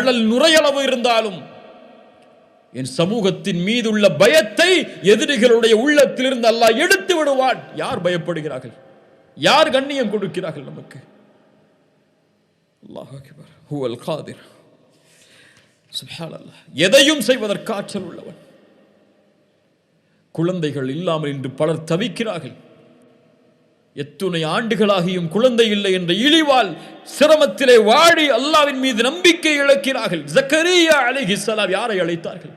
கடல் நுரையளவு இருந்தாலும் என் சமூகத்தின் மீதுள்ள பயத்தை எதிரிகளுடைய உள்ளத்திலிருந்து அல்லாஹ் எடுத்து விடுவான். யார் பயப்படுகிறார்கள்? யார் கண்ணியம் கொடுக்கிறார்கள் நமக்கு? எதையும் செய்வதற்கு ஆற்றல் உள்ளவன். குழந்தைகள் இல்லாமல் இன்று பலர் தவிக்கிறார்கள். எத்துணை ஆண்டுகளாகியும் குழந்தை இல்லை என்ற இழிவால் சிரமத்திலே வாடி அல்லாவின் மீது நம்பிக்கை இழக்கிறார்கள். ஜக்கரியா அலைஹிஸ்ஸலாம் யாரை அழைத்தார்கள்?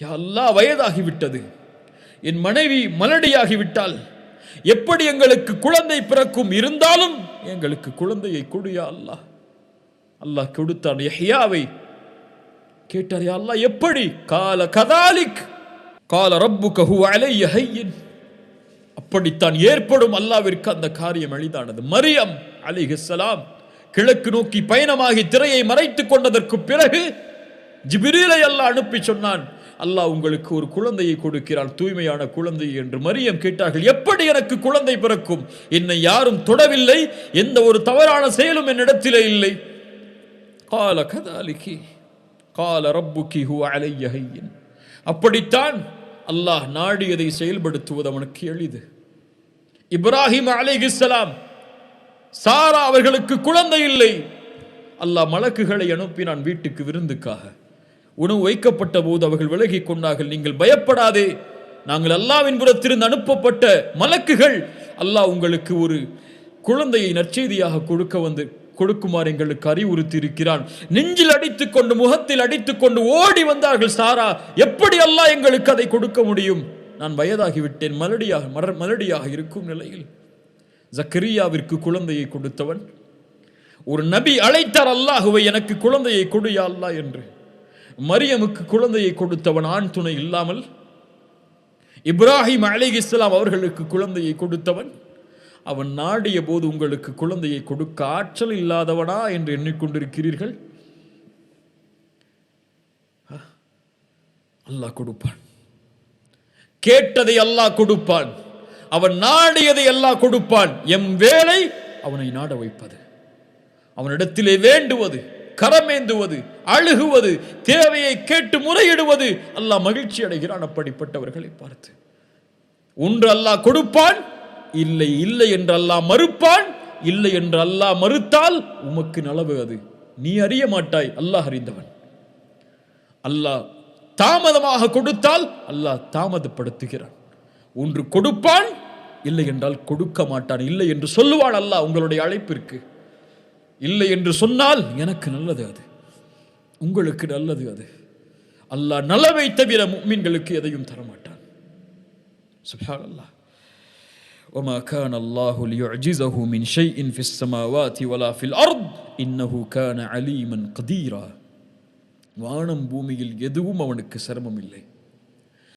யா அல்லாஹ் வயதாகிவிட்டது. என் மனைவி மலடியாகிவிட்டால் எப்படி எங்களுக்கு குழந்தை பிறக்கும்? இருந்தாலும் எங்களுக்கு குழந்தையை கொடுயா அல்லாஹ். அல்லாஹ் கொடுத்தான் யஹ்யாவை. கேட்டார் யா அல்லாஹ் எப்படி? கால கதாலிக் கால ரப்பு கஹு அலைய ஹையின். அப்படித்தான் ஏற்படும் அல்லாவிற்கு அந்த காரியம் எளிதானது. மரியம் அலிஹலாம் கிழக்கு நோக்கி பயணமாகி திரையை மறைத்துக் கொண்டதற்கு பிறகு ஜிபிரீலை அல்லாஹ் அனுப்பி சொன்னான் அல்லாஹ் உங்களுக்கு ஒரு குழந்தையை கொடுக்கிறான் தூய்மையான குழந்தை என்று மரியம் கேட்டார்கள். எப்படி எனக்கு குழந்தை பிறக்கும்? என்னை யாரும் தொடவில்லை எந்த ஒரு தவறான செயலும் என்னிடத்திலே இல்லை. கால கதாலிகி கால ரப்புகி ஹுவ அலைய அப்படித்தான் அல்லாஹ் நாடியதை செயல்படுத்துவது அவனுக்கு எளிது. இப்ராஹிம் அலிஹிஸ்லாம் சாரா அவர்களுக்கு குழந்தை இல்லை. அல்லாஹ் மலக்குகளை அனுப்பினான் வீட்டுக்கு விருந்துக்காக. உணவு வைக்கப்பட்ட போது அவர்கள் விலகிக் கொண்டார்கள். நீங்கள் பயப்படாதே. நாங்கள் அல்லாவின் புறத்திலிருந்து அனுப்பப்பட்ட மலக்குகள் அல்லாஹ் உங்களுக்கு ஒரு குழந்தையை நற்செய்தியாக கொடுக்க வந்து கொடுக்குமாறு எங்களுக்கு அறிவுறுத்தி இருக்கிறான் நெஞ்சில் அடித்துக்கொண்டு முகத்தில் அடித்துக்கொண்டு ஓடி வந்தார்கள் சாரா. எப்படி அல்லாஹ் எங்களுக்கு அதை கொடுக்க முடியும்? நான் வயதாகிவிட்டேன் மலடியாக மர மலடியாக இருக்கும் நிலையில் ஜக்கரியாவிற்கு குழந்தையை கொடுத்தவன் ஒரு நபி அழைத்தார் அல்லாஹுவை எனக்கு குழந்தையை கொடுயா அல்லாஹ் என்று. மரியமுக்கு குழந்தையை கொடுத்தவன் ஆண் துணை இல்லாமல் இப்ராஹிம் அலி இஸ்லாம் அவர்களுக்கு குழந்தையை கொடுத்தவன் அவன் நாடிய போது உங்களுக்கு குழந்தையை கொடுக்க ஆற்றல் இல்லாதவனா என்று எண்ணிக்கொண்டிருக்கிறீர்கள். அல்லாஹ் கொடுப்பான். கேட்டதை அல்லாஹ் கொடுப்பான். அவன் நாடியதை எல்லாம் கொடுப்பான். எம் வேலை அவனை நாட வைப்பது. அவனிடத்திலே வேண்டுவது கரமேந்துவது அழுகுவது தேவையை கேட்டு முறையிடுவது. அல்லாஹ் மகிழ்ச்சி அடைகிறான். அப்படிப்பட்டவர்களை பார்த்து. ஒன்று அல்லாஹ் கொடுப்பான் இல்லை இல்லை என்று அல்லாஹ் மறுப்பான் இல்லை என்று அல்லாஹ் மறுத்தால் உமக்கு நலவு அது. நீ அறிய மாட்டாய் அல்லாஹ் அறிந்தவன். அல்லாஹ் தாமதமாக கொடுத்தால் அல்லாஹ் தாமதப்படுத்துகிறான் ஒன்று கொடுப்பான் இல்லை என்றால் கொடுக்க மாட்டான் இல்லை என்று சொல்லுவான் அல்லாஹ் உங்களுடைய அழைப்பிற்கு இல்லை என்று சொன்னால் எனக்கு நல்லது அது உங்களுக்கு நல்லது அது அல்லாஹ் நலவை தவிர முக்மீன்களுக்கு எதையும் தரமாட்டான் சுப்ஹான் அல்லாஹ் وما كان الله ليعجزه من شيء في السماوات ولا في الأرض إنه كان عليما قديرا வானம் பூமியில் எதுவும் அவனுக்கு சிரமம் இல்லை.